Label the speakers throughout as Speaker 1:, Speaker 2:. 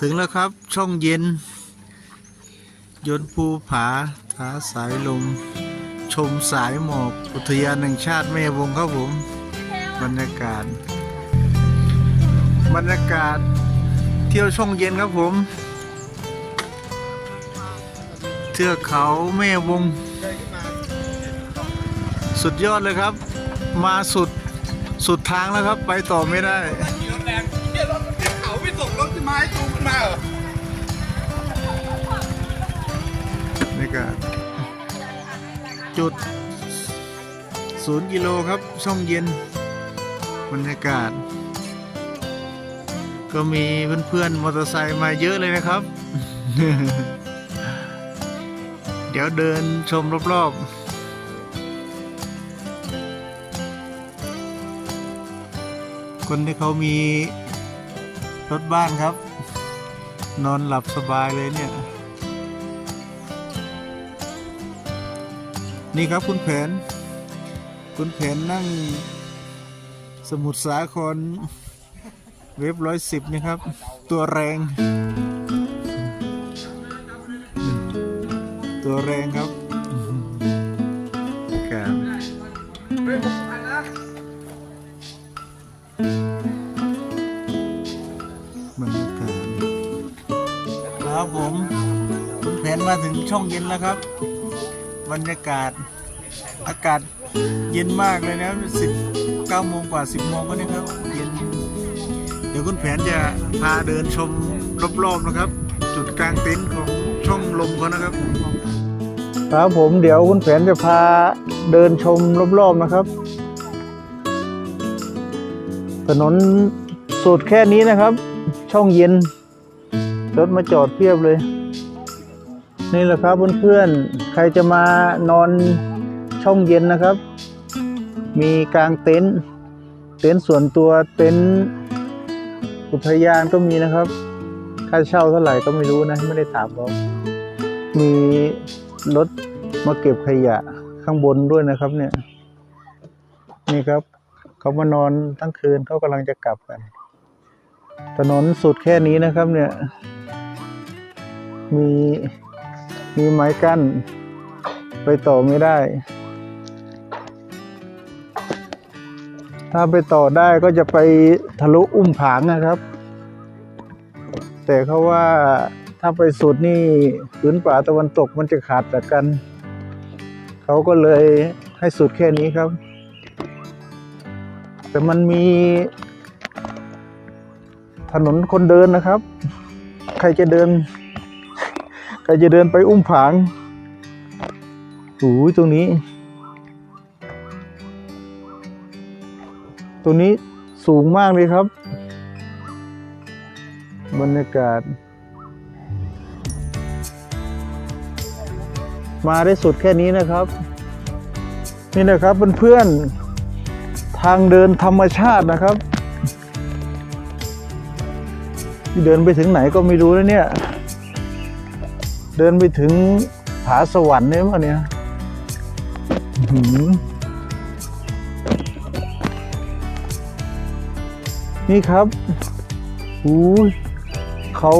Speaker 1: ถึงแล้วครับช่องเย็น ยนต์ภูผาท้าสายลม ชมสายหมอกอุทยานแห่งชาติแม่วงครับผม บรรยากาศ บรรยากาศเที่ยวช่องเย็นครับผม เทือกเขาแม่วง สุดยอดเลยครับ มาสุดสุดทางแล้วครับ ไปต่อไม่ได้
Speaker 2: ไม่ส่งรถขึ้นมาให้จูขนมาเหรอ
Speaker 1: นี่ก็จุดศูนย์กิโลครับ ช่องเย็น บรรยากาศ ก็มีเพื่อนๆมอเตอร์ไซค์มาเยอะเลยนะครับ เดี๋ยวเดินชมรอบๆคนที่เขามี รถบ้านครับ นอนหลับสบายเลยเนี่ย นี่ครับคุณแผน คุณแผนนั่ง สมุทรสาคร เว็บร้อยสิบนี่ครับ ตัวแรง ตัวแรงครับครับ ครับผมคุณแผนมาถึงช่องเย็นแล้วครับ บรรยากาศอากาศเย็นมากเลยนะสิบเก้าโมงกว่าสิบโมงก็นี่ครับเย็นเดี๋ยวคุณแผนจะพาเดินชมรอบๆนะครับ จุดกลางเต็นท์ของช่องลมเขานะครับครับผมเดี๋ยวคุณแผนจะพาเดินชมรอบๆนะครับ ถนนสุดแค่นี้นะครับ ช่องเย็น รถมาจอดเพียบเลย นี่แหละครับเพื่อนๆ ใครจะมานอนช่องเย็นนะครับ มีกลางเต็นท์เต็นท์ส่วนตัวเต็นท์อุทยานก็มีนะครับ ค่าเช่าเท่าไหร่ก็ไม่รู้นะ ไม่ได้ถามเขามีรถมาเก็บขยะข้างบนด้วยนะครับเนี่ย นี่ครับ เขามานอนทั้งคืนเขากำลังจะกลับกัน ถนนสุดแค่นี้นะครับเนี่ย มีมีไม้กั้น ไปต่อไม่ได้ ถ้าไปต่อได้ก็จะไปทะลุอุ้มผางนะครับ แต่เขาว่าถ้าไปสุดนี่พื้นป่าตะวันตกมันจะขาดจากกัน เขาก็เลยให้สุดแค่นี้ครับ แต่มันมี ถนนคนเดินนะครับ ใครจะเดิน ใครจะเดินไปอุ้มผางโอ้ยตรงนี้ ตรงนี้สูงมากเลยครับ บรรยากาศ มาได้สุดแค่นี้นะครับ นี่นะครับเพื่อนๆทางเดินธรรมชาตินะครับ เดินไปถึงไหนก็ไม่รู้แล้วเนี่ย เดินไปถึงผาสวรรค์เนี่ยมั้งเนี่ยนี่ครับอู้ยเขา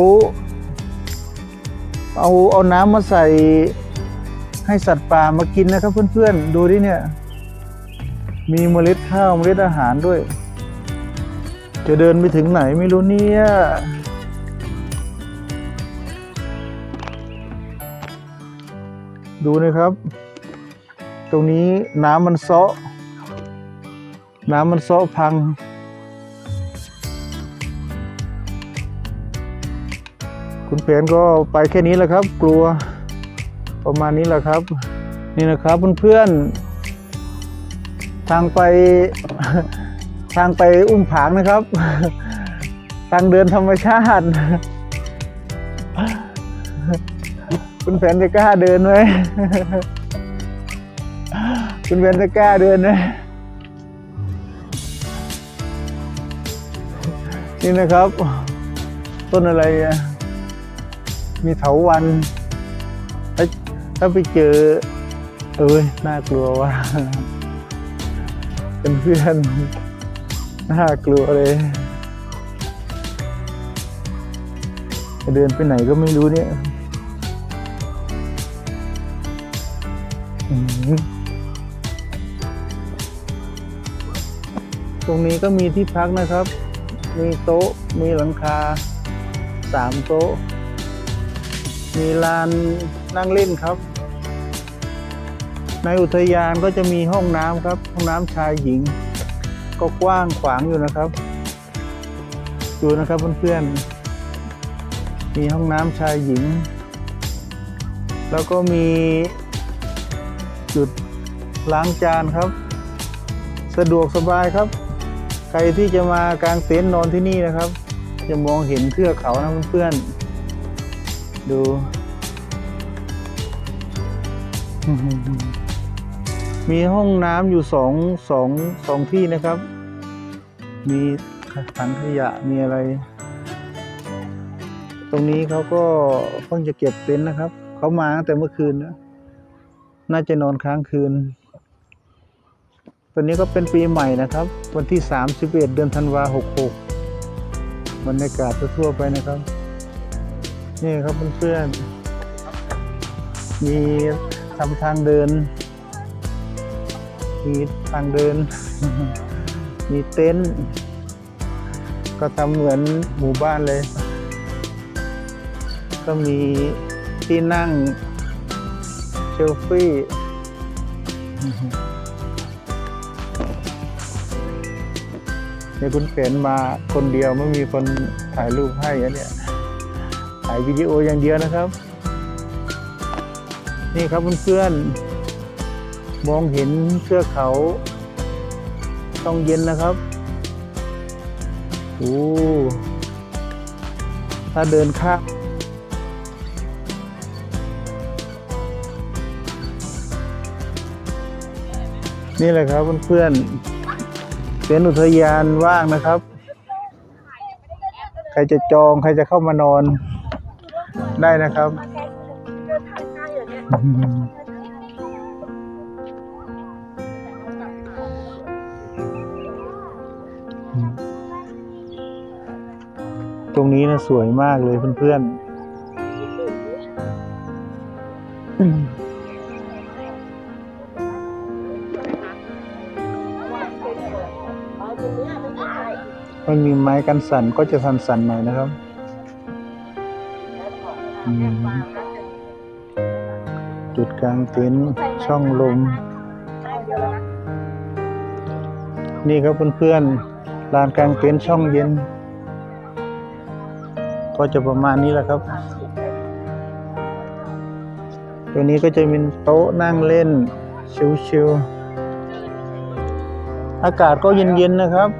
Speaker 1: เอาเอาน้ำมาใส่ให้สัตว์ป่ามากินนะครับเพื่อนๆ ดูดิเนี่ย มีเมล็ดข้าวเมล็ดอาหารด้วย จะเดินไปถึงไหนไม่รู้เนี่ย ดูนะครับ ตรงนี้น้ำมันเซาะ น้ำมันเซาะพัง คุณเพนก็ไปแค่นี้แหละครับ กลัวประมาณนี้แหละครับ นี่นะครับเพื่อนๆทางไปทางไปอุ้มผางนะครับ ทางเดินธรรมชาติ คุณแผนจะกล้าเดินไหมคุณแผนจะกล้าเดินไหมนี่นะครับ ต้นอะไรอะมีเถาวันถ้าถ้าไปเจอ เอ้ยน่ากลัวว่ะเป็นเพื่อนน่ากลัวเลยเดินไปไหนก็ไม่รู้เนี่ย ตรงนี้ก็มีที่พักนะครับ มีโต๊ะ มีหลังคาสามโต๊ะ มีลานนั่งเล่นครับ ในอุทยานก็จะมีห้องน้ำครับ ห้องน้ำชายหญิง ก็กว้างขวางอยู่นะครับ ดูนะครับเพื่อนๆ มีห้องน้ำชายหญิง แล้วก็มี จุดล้างจานครับ สะดวกสบายครับ ใครที่จะมากางเต็นท์นอนที่นี่นะครับ จะมองเห็นเทือกเขานะเพื่อนๆดูมีห้องน้ำอยู่สองสองสองที่นะครับ มีถังขยะมีอะไร ตรงนี้เขาก็เพิ่งจะเก็บเต็นท์นะครับ เขามาตั้งแต่เมื่อคืนนะ น่าจะนอนค้างคืน ตอนนี้ก็เป็นปีใหม่นะครับ วันที่ 31 เดือนธันวา66บรรยากาศทั่วไปนะครับ นี่ครับเพื่อนๆมีทำทางเดิน มีทางเดิน มีเต็นท์ก็ทำเหมือนหมู่บ้านเลย ก็มีที่นั่ง เชลฟี่เดี๋ยวคุณเข็นมาคนเดียวไม่มีคนถ่ายรูปให้อะเนี่ยถ่ายวิดีโออย่างเดียวนะครับ นี่ครับเพื่อนๆมองเห็นเทือเขาต้องเย็นนะครับโอ้ถ้าเดินข้าม นี่แหละครับเพื่อนๆเป็นอุทยานว่างนะครับ ใครจะจองใครจะเข้ามานอนได้นะครับ ตรงนี้นะสวยมากเลยเพื่อนๆ อืมมันมีไม้กันสั่นก็จะสั่นๆหน่อยนะครับอืมจุดกลางเต็นท์ช่องลม นี่ครับเพื่อนๆลานกลางเต็นท์ช่องเย็น ก็จะประมาณนี้แหละครับ ตัวนี้ก็จะเป็นโต๊ะนั่งเล่น ชิวๆอากาศก็เย็นๆนะครับ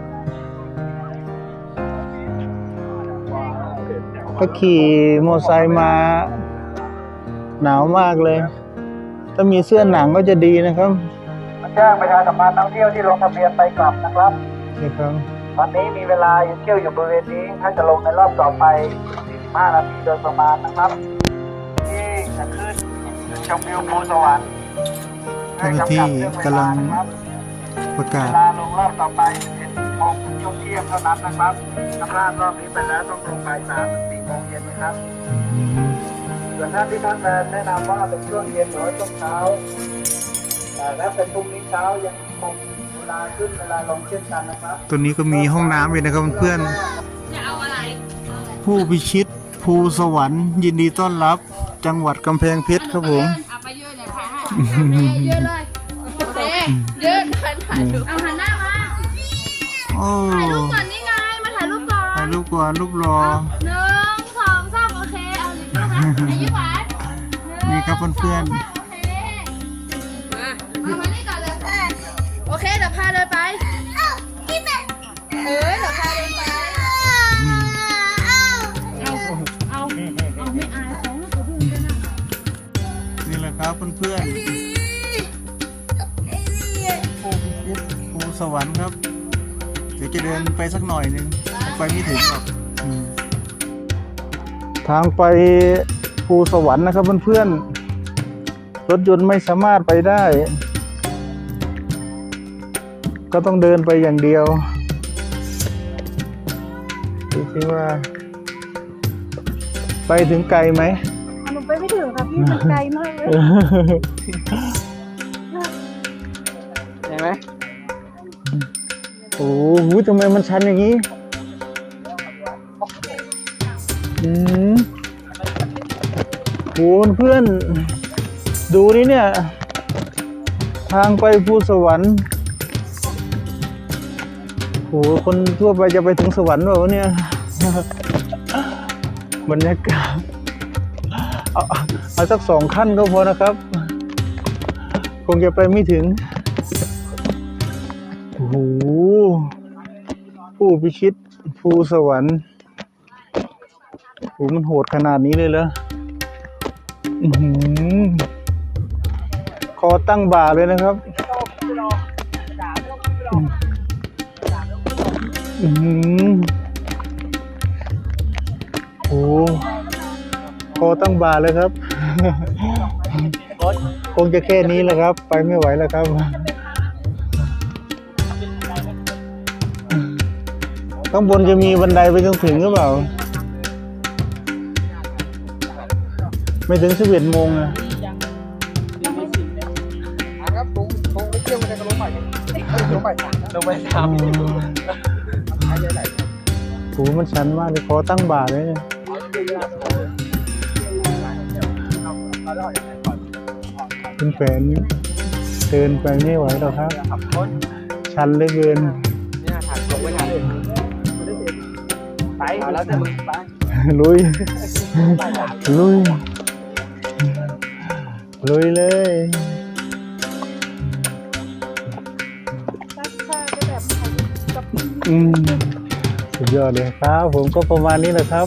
Speaker 1: ก็ขี่มอเตอร์ไซค์มา หนาวมากเลย ถ้ามีเสื้อหนังก็จะดีนะครับ
Speaker 3: แจ้งประชาสัมพันธ์นักท่องเที่ยวที่ลงทะเบียนไปกลับนะครับ
Speaker 1: นี่ครับ
Speaker 3: ตอนนี้มีเวลาอยู่เที่ยวอยู่บริเวณนี้ถ้าจะลงในรอบต่อไป 45 นาทีโดยประมาณนะครับ ที่จะขึ้นชมวิวภูสวรรค์
Speaker 1: เจ้าหน้าที่กำลังประกา
Speaker 3: เว
Speaker 1: ศ
Speaker 3: ลาลงรอบต่อไป 11โมงถึงช่วงเที่ยงเท่านั้นนะครับถ้าพลาดรอบนี้ไปแล้วต้องลงบ่าย3ถึง4โมงเย็นนะครับส่วนท่านที่ท่านแนะนำว่าเป็นช่วงเย็นหรือว่าช่วงเช้าอ่าและเป็นพรุ่งนี้เช้ายังคงเวลาขึ้นเวลาลงเช่นกันนะครับ
Speaker 1: ตัวนี้ก็มีห้องน้ำอยู่นะครับเพื่อน
Speaker 4: จะเอาอะไร
Speaker 1: ๆผู้พิชิตภูสวรรค์ยินดีต้อนรับ จังหวัดกำแพงเพชรครับผม
Speaker 4: เอาไปเยอะเนี่ยค่ะเยอะเลยโอเคเยอะถ่ายถ่ายรูปเอาหันหน้ามา
Speaker 1: โอ้
Speaker 4: ถ่ายรูปก่อนนี่ไง มาถ่ายรูปก่อน
Speaker 1: ถ่ายรูปก่อนรูปรอ
Speaker 4: หนึ่งสองสามโอเค เอาลิ้นนะคะอายุหวาน
Speaker 1: นี่ครับเพื่อน
Speaker 4: โอเคมาเอามานี่ก่อนเลยโอเค เดี๋ยวพาเดินไป เอ้าพี่แม่เออเดี๋ยวพาเดินไป เอา เอาเอาไม่อายเขาตัวดูกันนะ
Speaker 1: ๆนี่แหละครับเพื่อนๆผู้พิชิตภูสวรรค์ครับเดี๋ยว จะเดินไปสักหน่อยหนึงไปไม่ถึงหรอกอืมทางไปภูสวรรค์นะครับเพื่อนๆรถยนต์ไม่สามารถไปได้ ก็ต้องเดินไปอย่างเดียวดูสิว่า ไปถึงไกลไหม
Speaker 4: หนูไปไม่ถึงค่ะพี่มันไกลมากเลย
Speaker 3: เห็นไหม
Speaker 1: โอ้โหทำไมมันชันอย่างนี้อืมโหเพื่อน ดูนี่เนี่ย ทางไปภูสวรรค์โหคนทั่วไปจะไปถึงสวรรค์เปล่าวะเนี่ยบรรยากาศเอาเอาเอาสักสองขั้นก็พอนะครับ คงจะไปไม่ถึงโอ้โห ผู้พิชิตภูสวรรค์โอ้โหมันโหดขนาดนี้เลยเหรออื้อหือคอตั้งบ่าเลยนะครับอืมโอ้คอตั้งบ่าเลยครับ คงจะแค่นี้แหละครับ ไปไม่ไหวแล้วครับ ข้างบนจะมีบันไดไปจนถึงหรือเปล่า ไม่ถึงสิบเอ็ดโมงอะ
Speaker 3: ครับลงลงไปเที่ยวกันก็ลงใหม่ลงใหม่สามลงไปสาม
Speaker 1: โอ้โหมันชันมากเลยคอตั้งบ่าเลยเนี่ยคุณแฟนเดินไปไม่ไหวหรอกครับ ชันเหลือเกิน
Speaker 3: เนี่ยถักลงไปทันไป แล้วแต่มึงไป
Speaker 1: ลุย ลุย ลุยเลย
Speaker 4: ชักชาก็แบบกับ
Speaker 1: อืมสุดยอดเลยครับ ผมก็ประมาณนี้แหละครับ